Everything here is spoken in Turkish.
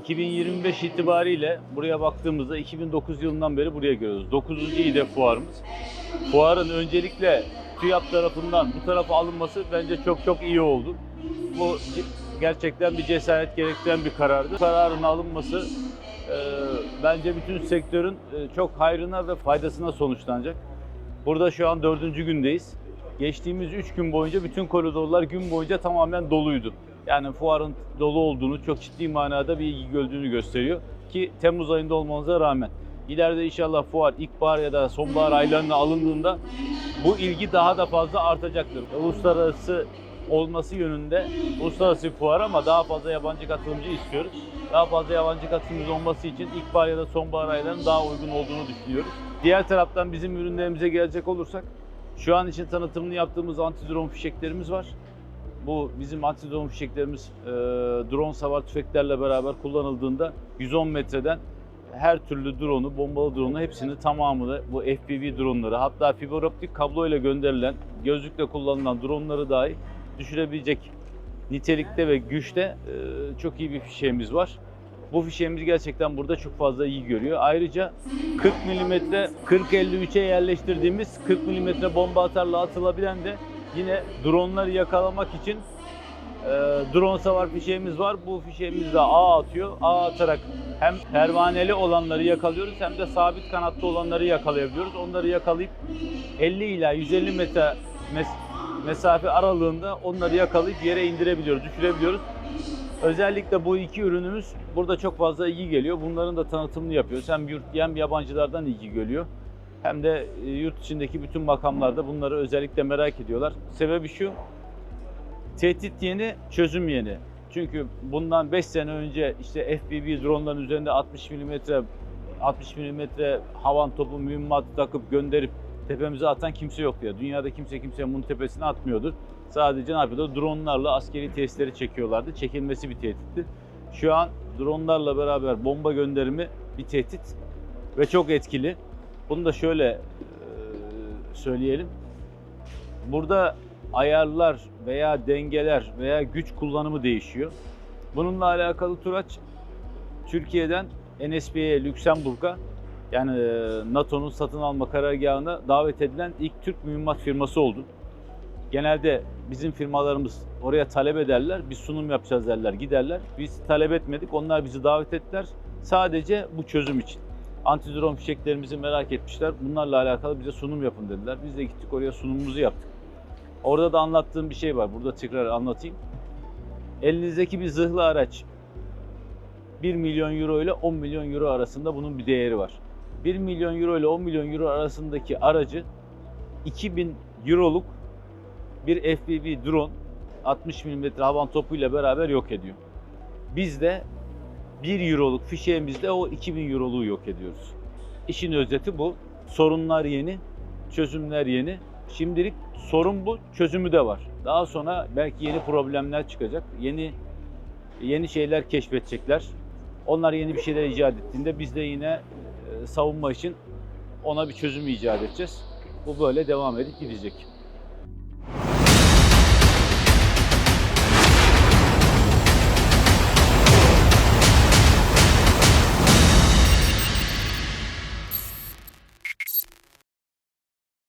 2025 itibariyle buraya baktığımızda 2009 yılından beri buraya görüyoruz. 9. İDE fuarımız. Fuarın öncelikle TÜYAP tarafından bu tarafa alınması bence çok çok iyi oldu. Bu gerçekten bir cesaret gerektiren bir karardı. Kararın alınması e, bence bütün sektörün e, çok hayrına ve faydasına sonuçlanacak. Burada şu an dördüncü gündeyiz. Geçtiğimiz üç gün boyunca bütün koridorlar gün boyunca tamamen doluydu. Yani fuarın dolu olduğunu, çok ciddi manada bir ilgi gördüğünü gösteriyor. Ki Temmuz ayında olmanıza rağmen. İleride inşallah fuar ilkbahar ya da sonbahar aylarına alındığında bu ilgi daha da fazla artacaktır. Uluslararası olması yönünde uluslararası fuar ama daha fazla yabancı katılımcı istiyoruz. Daha fazla yabancı katılımcı olması için ilkbahar ya da sonbahar aylarının daha uygun olduğunu düşünüyoruz. Diğer taraftan bizim ürünlerimize gelecek olursak şu an için tanıtımını yaptığımız anti-drone fişeklerimiz var. Bu bizim anti-drone fişeklerimiz e, drone savar tüfeklerle beraber kullanıldığında 110 metreden her türlü drone'u, bombalı drone'u hepsini tamamını bu FPV drone'ları hatta fiber optik kablo ile gönderilen, gözlükle kullanılan drone'ları dahi düşürebilecek nitelikte ve güçte e, çok iyi bir fişeğimiz var. Bu fişeğimiz gerçekten burada çok fazla iyi görüyor. Ayrıca 40 mm 40-53'e yerleştirdiğimiz 40 mm bomba atarla atılabilen de yine dronları yakalamak için e, drone savar fişeğimiz var. Bu fişeğimiz de ağ atıyor. Ağ atarak hem pervaneli olanları yakalıyoruz hem de sabit kanatlı olanları yakalayabiliyoruz. Onları yakalayıp 50 ila 150 metre mes- mesafe aralığında onları yakalayıp yere indirebiliyoruz, düşürebiliyoruz. Özellikle bu iki ürünümüz burada çok fazla ilgi geliyor. Bunların da tanıtımını yapıyoruz. Hem yurt hem yabancılardan ilgi geliyor. Hem de e, yurt içindeki bütün makamlarda bunları özellikle merak ediyorlar. Sebebi şu, tehdit yeni, çözüm yeni. Çünkü bundan 5 sene önce işte FPV dronların üzerinde 60 mm 60 mm havan topu mühimmatı takıp gönderip tepemize atan kimse yoktu ya. Dünyada kimse kimse bunun tepesine atmıyordu. Sadece ne yapıyordu? Dronlarla askeri testleri çekiyorlardı. Çekilmesi bir tehditti. Şu an dronlarla beraber bomba gönderimi bir tehdit ve çok etkili. Bunu da şöyle e, söyleyelim. Burada ayarlar veya dengeler veya güç kullanımı değişiyor. Bununla alakalı Turaç Türkiye'den NSB'ye, Lüksemburg'a yani e, NATO'nun satın alma karargahına davet edilen ilk Türk mühimmat firması oldu. Genelde bizim firmalarımız oraya talep ederler, biz sunum yapacağız derler, giderler. Biz talep etmedik, onlar bizi davet ettiler. Sadece bu çözüm için. Antidron fişeklerimizi merak etmişler. Bunlarla alakalı bize sunum yapın dediler. Biz de gittik oraya sunumumuzu yaptık. Orada da anlattığım bir şey var. Burada tekrar anlatayım. Elinizdeki bir zırhlı araç 1 milyon euro ile 10 milyon euro arasında bunun bir değeri var. 1 milyon euro ile 10 milyon euro arasındaki aracı 2000 euroluk bir FPV drone 60 mm havan topuyla beraber yok ediyor. Biz de 1 euroluk fişeğimizde o 2000 euroluğu yok ediyoruz. İşin özeti bu. Sorunlar yeni, çözümler yeni. Şimdilik sorun bu, çözümü de var. Daha sonra belki yeni problemler çıkacak. Yeni yeni şeyler keşfedecekler. Onlar yeni bir şeyler icat ettiğinde biz de yine e, savunma için ona bir çözüm icat edeceğiz. Bu böyle devam edip gidecek.